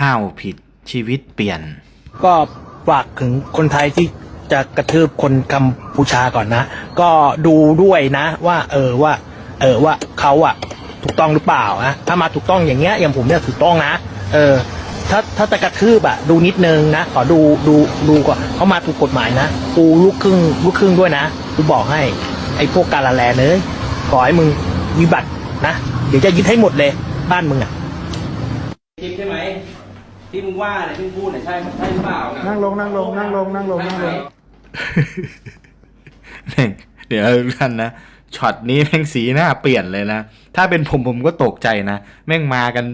ห้าวผิดชีวิตเปลี่ยน ก็ฝากถึงคนไทยที่จะกระทืบคนกัมพูชาก่อนนะ ก็ดูด้วยนะ ว่า เออว่า เออว่าเขาอะถูกต้องหรือเปล่านะถ้ามาถูกต้องอย่างเงี้ยอย่างผมเนี่ยถูกต้องนะ เออ ถ้าถ้าจะกระทืบอะดูนิดนึงนะขอดูดูดูก่อนเขามาถูกกฎหมายนะกูลูกครึ่งลูกครึ่งด้วยนะกูบอกให้ ไอ้พวกกาลาแลเนยขอให้มึงวิบัตินะเดี๋ยวจะยึดให้หมดเลยบ้านมึงอะคลิปใช่ไหม ที่มึงว่าเนี่ยที่มึงพูดเนี่ยใช่ใช่หรือเปล่านั่งลงนั่งลงนั่งลงนั่งลงนั่งลงแม่งเดี๋ยวทุกท่านนะช็อตนี้แม่งสีหน้าเปลี่ยนเลยนะ ถ้าเป็นผมผมก็ตกใจนะ แม่งมากัน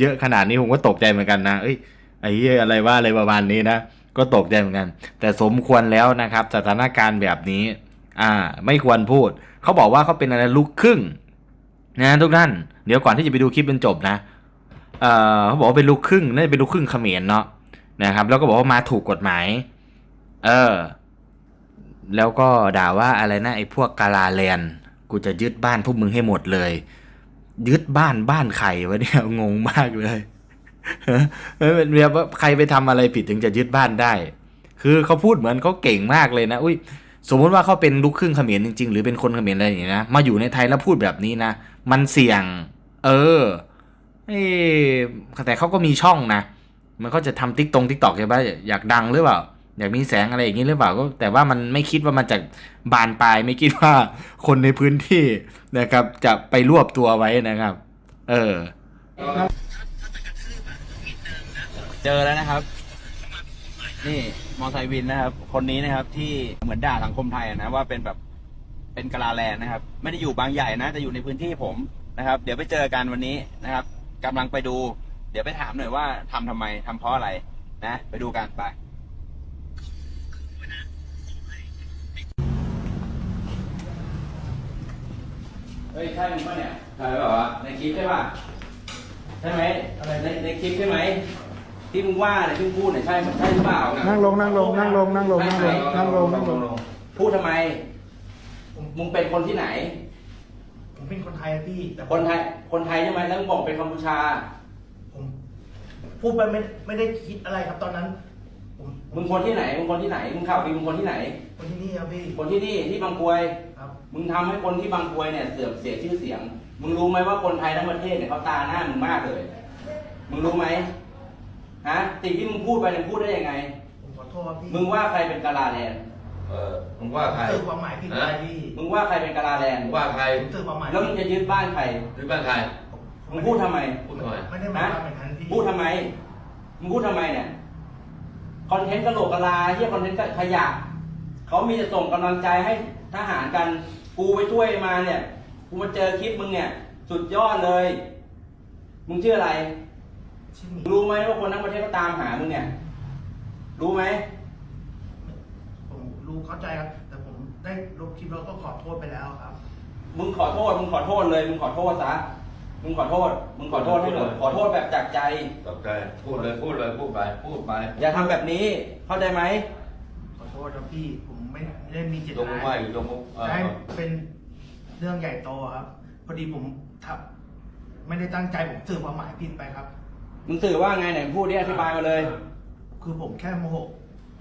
เยอะขนาดนี้ผมก็ตกใจเหมือนกันนะ เอ้ยไอ้เหี้ยอะไรว่าอะไรประมาณนี้นะ ก็ตกใจเหมือนกัน แต่สมควรแล้วนะครับ สถานการณ์แบบนี้ อ่า ไม่ควรพูด เขาบอกว่าเขาเป็นอะไรลูกครึ่ง นะทุกท่าน เดี๋ยวก่อนที่จะไปดูคลิปเป็นจบนะ เอ่อเขาบอกว่าเป็นลูกครึ่งน่าจะเป็นลูกครึ่งเขมรเนาะนะครับ แล้วก็บอกว่ามาถูกกฎหมาย เออ แล้วก็ด่าว่าอะไรนะไอ้พวกกาลาแลนกูจะยึดบ้านพวกมึงให้หมดเลย ยึดบ้านบ้านใครวะเนี่ยงงมากเลยเออเป็นแบบว่าใครไปทำอะไรผิดถึงจะยึดบ้านได้ คือเขาพูดเหมือนเขาเก่งมากเลยนะ อุ้ยสมมติว่าเขาเป็นลูกครึ่งเขมรจริงๆ หรือเป็นคนเขมรอะไรอย่างเงี้ยนะ มาอยู่ในไทยแล้วพูดแบบนี้นะ มันเสี่ยง เออ เอ้แต่เขาก็มีช่องนะมันก็จะทำติ๊กตรงติ๊กตอกใช่ปะอยากดังหรือเปล่า อยากมีแสงอะไรอย่างนี้หรือเปล่าก็แต่ว่ามันไม่คิดว่ามันจะบานปลายไม่คิดว่าคนในพื้นที่นะครับ จะไปรวบตัวไว้นะครับ เออ เจอแล้วนะครับ นี่มอไซค์วินนะครับ คนนี้นะครับที่เหมือนด่าสังคมไทยอะนะว่าเป็นแบบเป็นกะลาแลนนะครับ ไม่ได้อยู่บางใหญ่นะแต่อยู่ในพื้นที่ผมนะครับ เดี๋ยวไปเจอกันวันนี้นะครับ กำลังไปดู เดี๋ยวไปถามหน่อยว่าทำทำไมทำเพราะอะไร นะ ไปดูกันไป เฮ้ยใช่มึงปะเนี่ยใช่เปล่าวะในคลิปใช่ป่ะใช่ไหมอะไรในในคลิปใช่ไหมที่มึงว่าเนี่ยที่มึงพูดเนี่ยใช่ใช่หรือเปล่านั่งลงนั่งลงนั่งลงนั่งลงนั่งลงนั่งลงนั่งลง พูดทำไม มึงเป็นคนที่ไหน ผมเป็นคนไทยอะพี่ แต่คนไทย คนไทยใช่ไหมแล้วมึงบอกเป็นกัมพูชา ผมพูดไปไม่ไม่ได้คิดอะไรครับตอนนั้น ผมมึงคนที่ไหน มึงคนที่ไหน มึงข่าวดีมึงคนที่ไหน คนที่นี่ครับพี่คนที่นี่ที่บางกรวย ครับ มึงทำให้คนที่บางกรวยเนี่ยเสื่อมเสียชื่อเสียง มึงรู้ไหมว่าคนไทยทั้งประเทศเนี่ยเขาตาหน้ามึงมากเลย มึงรู้ไหมฮะ สิ่งที่มึงพูดไปเนี่ยพูดได้ยังไง ผมขอโทษครับพี่มึงว่าใครเป็นกาลาแลนด์ เออมึงว่าใครสื่อความหมายผิดไปพี่มึงว่าใครเป็นกาลาแลนด์มึงว่าใครผมสื่อความหมายแล้วมึงจะยึดบ้านใครหรือบ้านใครมึงพูดทำไมพูดทำไมไม่ได้หมายความอย่างนั้นพี่พูดทำไมมึงพูดทำไมเนี่ยคอนเทนต์กระโหลกกะลาเฮียคอนเทนต์ขยะเขามีจะส่งกำลังใจให้ทหารกันกูไปช่วยมาเนี่ยกูมาเจอคลิปมึงเนี่ย สุดยอดเลย มึงชื่ออะไรชื่อหมีรู้ไหมว่าคนทั้งประเทศก็ตามหามึงเนี่ย รู้ไหมผมรู้ เข้าใจครับ แต่ผมได้ลบคลิปแล้วก็ขอโทษไปแล้วครับ มึงขอโทษ มึงขอโทษเลย มึงขอโทษซะ มึงขอโทษ มึงขอโทษให้หมดขอโทษแบบจากใจ ตกใจพูดเลยพูดเลยพูดไปพูดไปอย่าทำแบบนี้ เข้าใจไหมขอโทษครับพี่ผมไม่ไม่ได้มีเจตยกมืนาอไหว้อยู่ยกมือเออได้เป็นเรื่องใหญ่โตครับ พอดีผมทับไม่ได้ตั้งใจผมสื่อความหมายผิดไปครับ มึงสื่อว่าไงไหนพูดดิอธิบายมาเลย คือผมแค่โมโห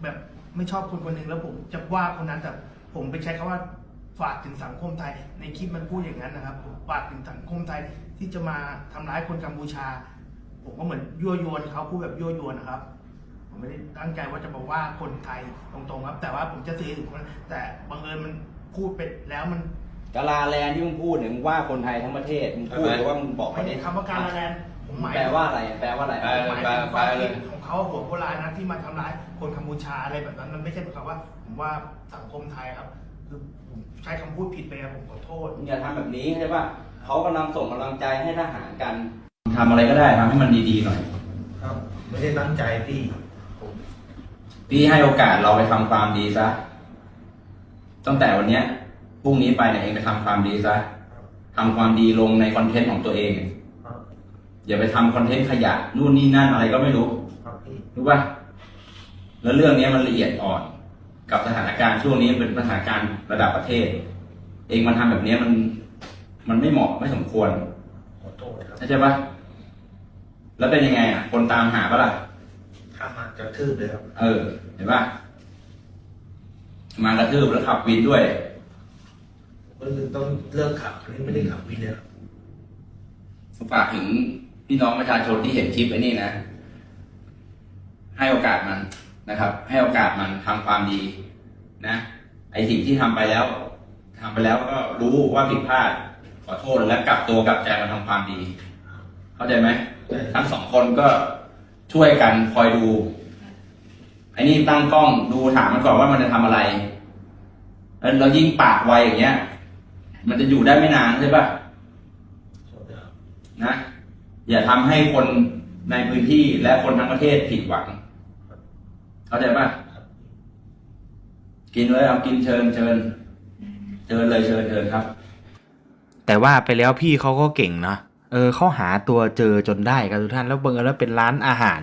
แบบ ไม่ชอบคนคนหนึ่งแล้วผมจะว่าคนนั้นแต่ผมไปใช้คำว่าฝากถึงสังคมไทย ในคลิปมันพูดอย่างนั้นนะครับผมฝากถึงสังคมไทยที่จะมาทำร้ายคนกัมพูชา ผมก็เหมือนยั่วยวนเขาพูดแบบยั่วยวนนะครับ ผมไม่ได้ตั้งใจว่าจะมาว่าคนไทยตรงๆครับ แต่ว่าผมจะสื่อถึงคนนั้นแต่บังเอิญมันพูดไปแล้วมันกาลาแลนด์ที่มึงพูดเนี่ยมึงว่าคนไทยทั้งประเทศมึงพูดหรือว่ามึงบอกไม่เขาได้ดิคำว่าการละแลน ผมหมายแปลว่าอะไรแปลว่าอะไรแปลหมายถึงความคิดของเขาหัวโบราณนะที่มาทำร้ายคนกัมพูชาอะไรแบบนั้นมันไม่ใช่คำว่า ผมว่าสังคมไทยครับคือผมใช้คำพูดผิดไปครับผมขอโทษมึงอย่าทำแบบนี้ใช่ปะเขากำลังส่งกำลังใจให้ทหารกันทำอะไรก็ได้ทำให้มันดีๆหน่อย ครับ ไม่ได้ตั้งใจพี่ผมพี่ให้โอกาสเราไปทำความดีซะ ตั้งแต่วันเนี้ยพรุ่งนี้ไปเนี่ยเองไปทำความดีซะทำความดีลงในคอนเทนต์ของตัวเองครับ อย่าไปทำคอนเทนต์ขยะนู่นนี่นั่นอะไรก็ไม่รู้ครับพี่รู้ป่ะแล้วเรื่องนี้มันละเอียดอ่อน กับสถานการณ์ช่วงนี้เป็นสถานการณ์ระดับประเทศ เองมาทำแบบนี้มัน มันไม่เหมาะไม่สมควรขอโทษครับเข้าใจปะแล้วเป็นยังไงอะ คนตามหาปะล่ะถ้ามาจะทืบเลยครับ เออ เห็นปะมากระทืบแล้วขับวินด้วยมันต้องเลิกขับอันนี้ไม่ได้ขับวินเลยครับฝากถึง พี่น้องประชาชนที่เห็นคลิปไอ้นี่นะ ให้โอกาสมันนะครับ ให้โอกาสมันทำความดีนะ ไอสิ่งที่ทำไปแล้วทำไปแล้วก็รู้ว่าผิดพลาด ขอโทษและกลับตัวกลับใจมาทำความดี เข้าใจไหมใช่ทั้งสองคนก็ช่วยกันคอยดูไอ้นี่ตั้งกล้องดูถามมันก่อนว่ามันจะทำอะไรแล้วเรายิ่งปากไวอย่างเงี้ย มันจะอยู่ได้ไม่นานใช่ปะนะ อย่าทำให้คนในพื้นที่และคนทั้งประเทศผิดหวัง เข้าใจป่ะกินเลยเอากินเชิญเชิญเชิญเลยเชิญเชิญครับ แต่ว่าไปแล้วพี่เขาก็เก่งเนาะเออเขาหาตัวเจอจนได้ครับทุกท่านแล้วเบิ่งแล้วเป็นร้านอาหาร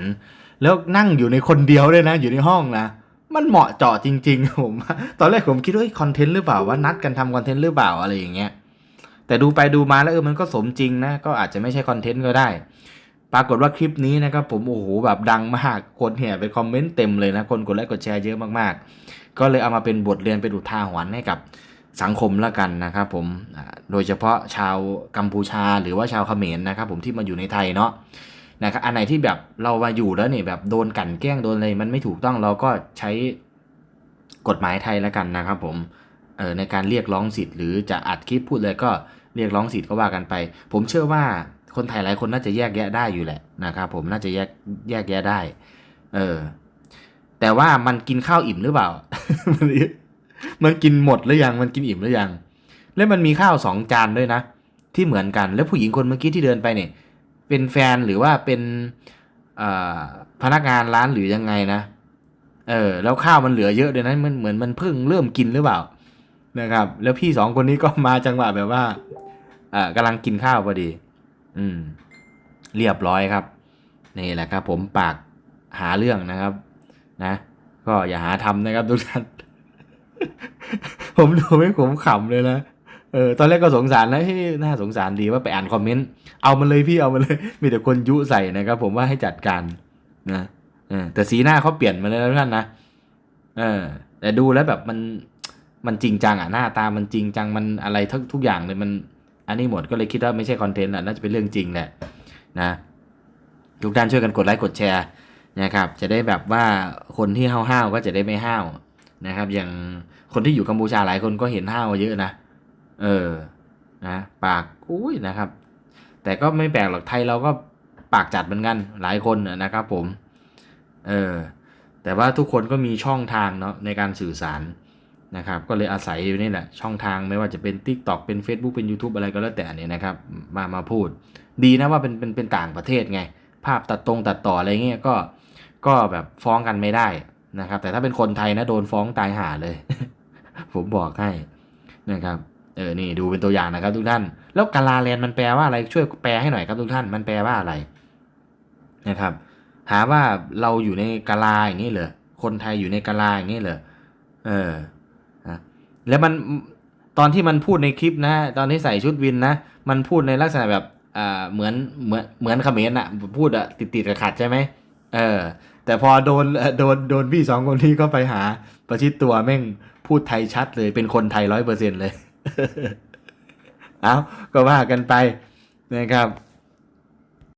แล้วนั่งอยู่ในคนเดียวด้วยนะ อยู่ในห้องนะมันเหมาะเจาะจริง ๆ ผม ตอนแรกผมคิดว่าคอนเทนต์หรือเปล่าว่านัดกันทำคอนเทนต์หรือเปล่าอะไรอย่างเงี้ย แต่ดูไปดูมาแล้วเออมันก็สมจริงนะ ก็อาจจะไม่ใช่คอนเทนต์ก็ได้ ปรากฏว่าคลิปนี้นะครับผมโอ้โหแบบดังมากคนแห่ไปคอมเมนต์เต็มเลยนะ คนกดไลค์กดแชร์เยอะมากๆ ก็เลยเอามาเป็นบทเรียนเป็นอุทาหรณ์ให้กับสังคมละกันนะครับผมโดยเฉพาะชาวกัมพูชาหรือว่าชาวเขมรนะครับผมที่มาอยู่ในไทยเนาะนะครับอันไหนที่แบบเรามาอยู่แล้วเนี่ยแบบโดนกั่นแกล้งโดนอะไรมันไม่ถูกต้องเราก็ใช้กฎหมายไทยละกันนะครับผม ในการเรียกร้องสิทธิ์หรือจะอัดคลิปพูดเลยก็เรียกร้องสิทธิ์ก็ว่ากันไป ผมเชื่อว่าคนไทยหลายคนน่าจะแยกแยะได้อยู่แหละนะครับผมน่าจะแยกแยกแยะได้ เออ แต่ว่ามันกินข้าวอิ่มหรือเปล่ามันมันกินหมดหรือยัง มันกินอิ่มหรือยัง แล้วมันมีข้าวสองจานด้วยนะ ที่เหมือนกัน แล้วผู้หญิงคนเมื่อกี้ที่เดินไปเนี่ย เป็นแฟนหรือว่าเป็นพนักงานร้านหรือยังไงนะ เออ แล้วข้าวมันเหลือเยอะเลยนะ มันเหมือนมันเพิ่งเริ่มกินหรือเปล่า นะครับ แล้วพี่สองคนนี้ก็มาจังหวะแบบว่าอ่ากำลังกินข้าวพอดี อืม เรียบร้อยครับ นี่แหละครับ ผมปากหาเรื่องนะครับ นะ ก็อย่าหาทำนะครับทุกท่าน ผมดูไม่ผมขำเลยนะเออตอนแรกก็สงสารนะเฮ้ยน่าสงสารดีว่าไปอ่านคอมเมนต์ เอามาเลยพี่เอามาเลย มีแต่คนยุใส่นะครับ ผมว่าให้จัดการนะเออแต่สีหน้าเขาเปลี่ยนมาเลยนะทุกท่านนะเออแต่ดูแล้วแบบมัน มันจริงจังอะหน้าตามันจริงจังมันอะไรทุกทุกอย่างเลยมันอันนี้หมดก็เลยคิดว่าไม่ใช่คอนเทนต์อะน่าจะเป็นเรื่องจริงแหละนะทุกท่านช่วยกันกดไลค์กดแชร์นะครับจะได้แบบว่าคนที่ห้าวๆก็จะได้ไม่ห้าวนะครับ อย่างคนที่อยู่กัมพูชาหลายคนก็เห็นห้าวเยอะนะเออนะปากอุ้ยนะครับ แต่ก็ไม่แปลกหรอกไทยเราก็ปากจัดเหมือนกันหลายคนนะครับผมเออแต่ว่าทุกคนก็มีช่องทางเนาะในการสื่อสาร นะครับก็เลยอาศัยอยู่นี่แหละช่องทางไม่ว่าจะเป็น Tik t o อกเป็น Facebook เป็น YouTube อะไรก็แล้วแต่เนี่ยนะครับมามาพูด ดีนะว่าเป็นเป็นเป็นต่างประเทศไง ภาพตัดตรงตัดต่ออะไรเงี้ยก็ก็แบบฟ้องกันไม่ได้นะครับ แต่ถ้าเป็นคนไทยนะโดนฟ้องตายหาเลย ผมบอกให้นะครับเออนี่ดูเป็นตัวอย่างนะครับทุกท่าน แล้วกาลาแลนมันแปลว่าอะไรช่วยแปลให้หน่อยครับทุกท่านมันแปลว่าอะไรนะครับ หาว่าเราอยู่ในกาลาอย่างนี้เหรอคนไทยอยู่ในกาลาอย่างนี้เหรอเออ แล้วมันตอนที่มันพูดในคลิปนะ ตอนที่ใส่ชุดวินนะ มันพูดในลักษณะแบบอ่าเหมือนเหมือนเหมือนเขมรอะพูดอะติดติดๆขัดใช่ไหมเออ แต่พอโดนโดนโดนพี่สองคนที่ก็ไปหาประชิดตัวแม่งพูดไทยชัดเลยเป็นคนไทยร้อยเปอร์เซ็นเลย เอาก็ว่ากันไปนะครับ